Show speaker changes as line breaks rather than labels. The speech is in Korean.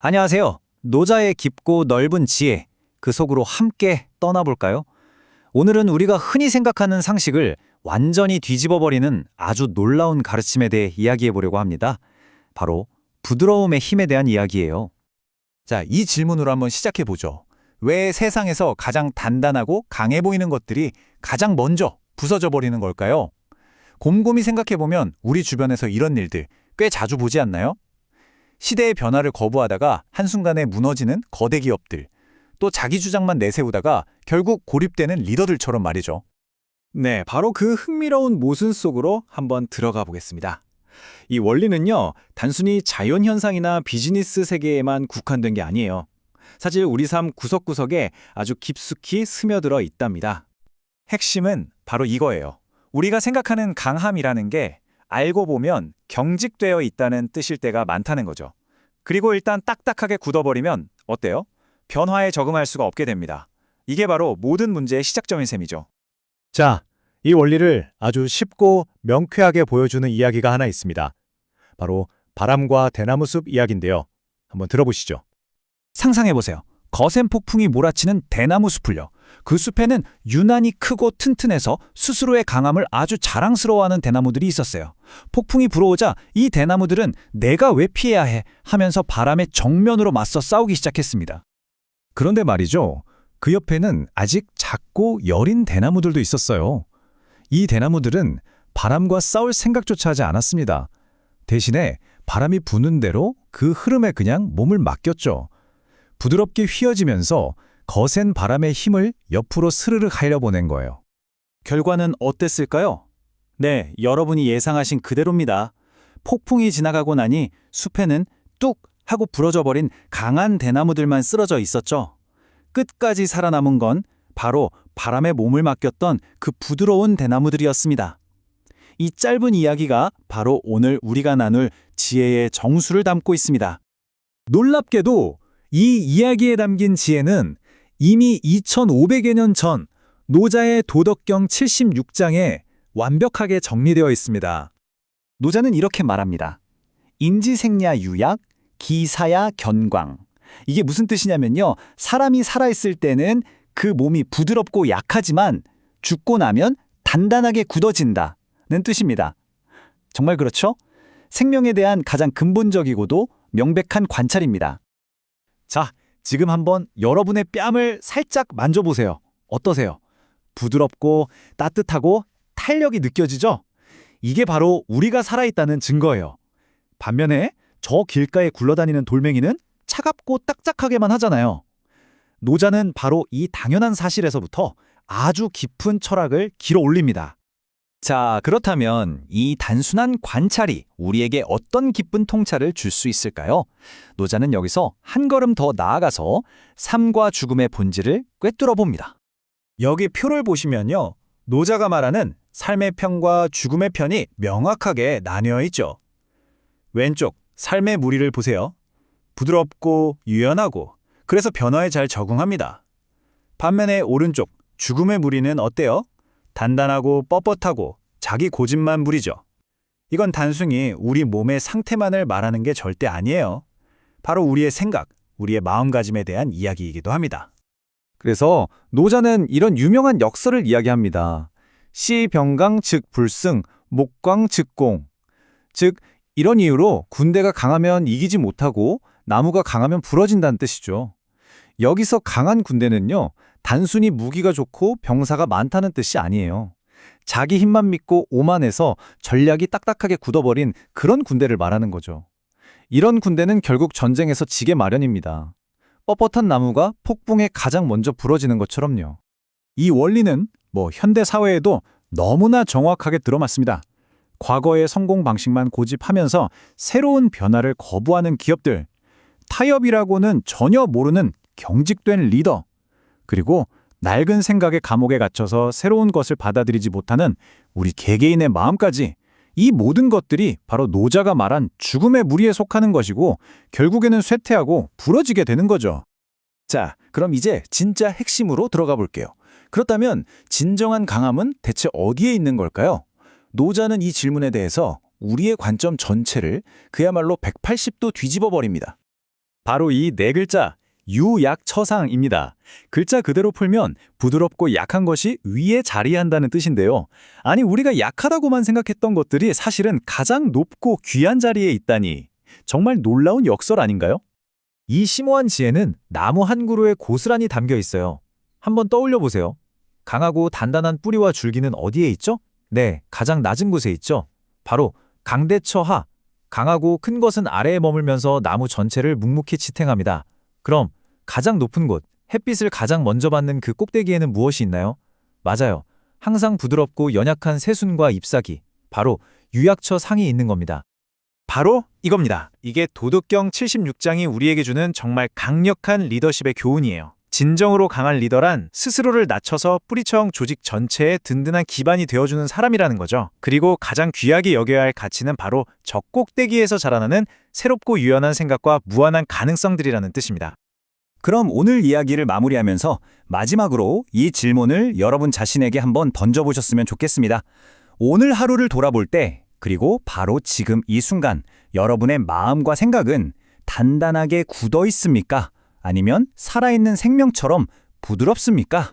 안녕하세요. 노자의 깊고 넓은 지혜, 그 속으로 함께 떠나볼까요? 오늘은 우리가 흔히 생각하는 상식을 완전히 뒤집어버리는 아주 놀라운 가르침에 대해 이야기해 보려고 합니다. 바로 부드러움의 힘에 대한 이야기예요.
자, 이 질문으로 한번 시작해 보죠. 왜 세상에서 가장 단단하고 강해 보이는 것들이 가장 먼저 부서져 버리는 걸까요? 곰곰이 생각해 보면 우리 주변에서 이런 일들 꽤 자주 보지 않나요? 시대의 변화를 거부하다가 한순간에 무너지는 거대 기업들, 또 자기 주장만 내세우다가 결국 고립되는 리더들처럼 말이죠.
네, 바로 그 흥미로운 모순 속으로 한번 들어가 보겠습니다. 이 원리는요, 단순히 자연현상이나 비즈니스 세계에만 국한된 게 아니에요. 사실 우리 삶 구석구석에 아주 깊숙이 스며들어 있답니다. 핵심은 바로 이거예요. 우리가 생각하는 강함이라는 게 알고 보면 경직되어 있다는 뜻일 때가 많다는 거죠. 그리고 일단 딱딱하게 굳어버리면 어때요? 변화에 적응할 수가 없게 됩니다. 이게 바로 모든 문제의 시작점인 셈이죠.
자, 이 원리를 아주 쉽고 명쾌하게 보여주는 이야기가 하나 있습니다. 바로 바람과 대나무숲 이야기인데요. 한번 들어보시죠.
상상해보세요. 거센 폭풍이 몰아치는 대나무 숲을요. 그 숲에는 유난히 크고 튼튼해서 스스로의 강함을 아주 자랑스러워하는 대나무들이 있었어요. 폭풍이 불어오자 이 대나무들은 내가 왜 피해야 해 하면서 바람에 정면으로 맞서 싸우기 시작했습니다.
그런데 말이죠. 그 옆에는 아직 작고 여린 대나무들도 있었어요. 이 대나무들은 바람과 싸울 생각조차 하지 않았습니다. 대신에 바람이 부는 대로 그 흐름에 그냥 몸을 맡겼죠. 부드럽게 휘어지면서 거센 바람의 힘을 옆으로 스르륵 하려보낸 거예요.
결과는 어땠을까요? 네, 여러분이 예상하신 그대로입니다. 폭풍이 지나가고 나니 숲에는 뚝 하고 부러져 버린 강한 대나무들만 쓰러져 있었죠. 끝까지 살아남은 건 바로 바람에 몸을 맡겼던 그 부드러운 대나무들이었습니다. 이 짧은 이야기가 바로 오늘 우리가 나눌 지혜의 정수를 담고 있습니다.
놀랍게도 이 이야기에 담긴 지혜는 이미 2500여 년 전 노자의 도덕경 76장에 완벽하게 정리되어 있습니다.
노자는 이렇게 말합니다. 인지생야 유약, 기사야 견광. 이게 무슨 뜻이냐면요. 사람이 살아있을 때는 그 몸이 부드럽고 약하지만 죽고 나면 단단하게 굳어진다 는 뜻입니다. 정말 그렇죠? 생명에 대한 가장 근본적이고도 명백한 관찰입니다. 자, 지금 한번 여러분의 뺨을 살짝 만져보세요. 어떠세요? 부드럽고 따뜻하고 탄력이 느껴지죠? 이게 바로 우리가 살아있다는 증거예요. 반면에 저 길가에 굴러다니는 돌멩이는 차갑고 딱딱하게만 하잖아요. 노자는 바로 이 당연한 사실에서부터 아주 깊은 철학을 길어 올립니다. 자, 그렇다면 이 단순한 관찰이 우리에게 어떤 기쁜 통찰을 줄 수 있을까요? 노자는 여기서 한 걸음 더 나아가서 삶과 죽음의 본질을 꿰뚫어 봅니다.
여기 표를 보시면요. 노자가 말하는 삶의 편과 죽음의 편이 명확하게 나뉘어 있죠. 왼쪽 삶의 무리를 보세요. 부드럽고 유연하고 그래서 변화에 잘 적응합니다. 반면에 오른쪽 죽음의 무리는 어때요? 단단하고 뻣뻣하고 자기 고집만 부리죠. 이건 단순히 우리 몸의 상태만을 말하는 게 절대 아니에요. 바로 우리의 생각, 우리의 마음가짐에 대한 이야기이기도 합니다.
그래서 노자는 이런 유명한 역설을 이야기합니다. 시병강 즉 불승, 목광 즉 공. 즉 이런 이유로 군대가 강하면 이기지 못하고 나무가 강하면 부러진다는 뜻이죠. 여기서 강한 군대는요. 단순히 무기가 좋고 병사가 많다는 뜻이 아니에요. 자기 힘만 믿고 오만해서 전략이 딱딱하게 굳어버린 그런 군대를 말하는 거죠. 이런 군대는 결국 전쟁에서 지게 마련입니다. 뻣뻣한 나무가 폭풍에 가장 먼저 부러지는 것처럼요.
이 원리는 뭐 현대 사회에도 너무나 정확하게 들어맞습니다. 과거의 성공 방식만 고집하면서 새로운 변화를 거부하는 기업들, 타협이라고는 전혀 모르는 경직된 리더, 그리고 낡은 생각의 감옥에 갇혀서 새로운 것을 받아들이지 못하는 우리 개개인의 마음까지 이 모든 것들이 바로 노자가 말한 죽음의 무리에 속하는 것이고 결국에는 쇠퇴하고 부러지게 되는 거죠.
자, 그럼 이제 진짜 핵심으로 들어가 볼게요. 그렇다면 진정한 강함은 대체 어디에 있는 걸까요? 노자는 이 질문에 대해서 우리의 관점 전체를 그야말로 180도 뒤집어 버립니다.
바로 이 네 글자 유약처상입니다. 글자 그대로 풀면 부드럽고 약한 것이 위에 자리한다는 뜻인데요. 아니 우리가 약하다고만 생각했던 것들이 사실은 가장 높고 귀한 자리에 있다니 정말 놀라운 역설 아닌가요? 이 심오한 지혜는 나무 한 그루에 고스란히 담겨 있어요. 한번 떠올려 보세요. 강하고 단단한 뿌리와 줄기는 어디에 있죠? 네, 가장 낮은 곳에 있죠. 바로 강대처하. 강하고 큰 것은 아래에 머물면서 나무 전체를 묵묵히 지탱합니다. 그럼 가장 높은 곳, 햇빛을 가장 먼저 받는 그 꼭대기에는 무엇이 있나요? 맞아요. 항상 부드럽고 연약한 새순과 잎사귀, 바로 유약처 상이 있는 겁니다. 바로 이겁니다. 이게 도덕경 76장이 우리에게 주는 정말 강력한 리더십의 교훈이에요. 진정으로 강한 리더란 스스로를 낮춰서 뿌리청 조직 전체에 든든한 기반이 되어주는 사람이라는 거죠. 그리고 가장 귀하게 여겨야 할 가치는 바로 저 꼭대기에서 자라나는 새롭고 유연한 생각과 무한한 가능성들이라는 뜻입니다.
그럼 오늘 이야기를 마무리하면서 마지막으로 이 질문을 여러분 자신에게 한번 던져보셨으면 좋겠습니다. 오늘 하루를 돌아볼 때, 그리고 바로 지금 이 순간, 여러분의 마음과 생각은 단단하게 굳어 있습니까? 아니면 살아있는 생명처럼 부드럽습니까?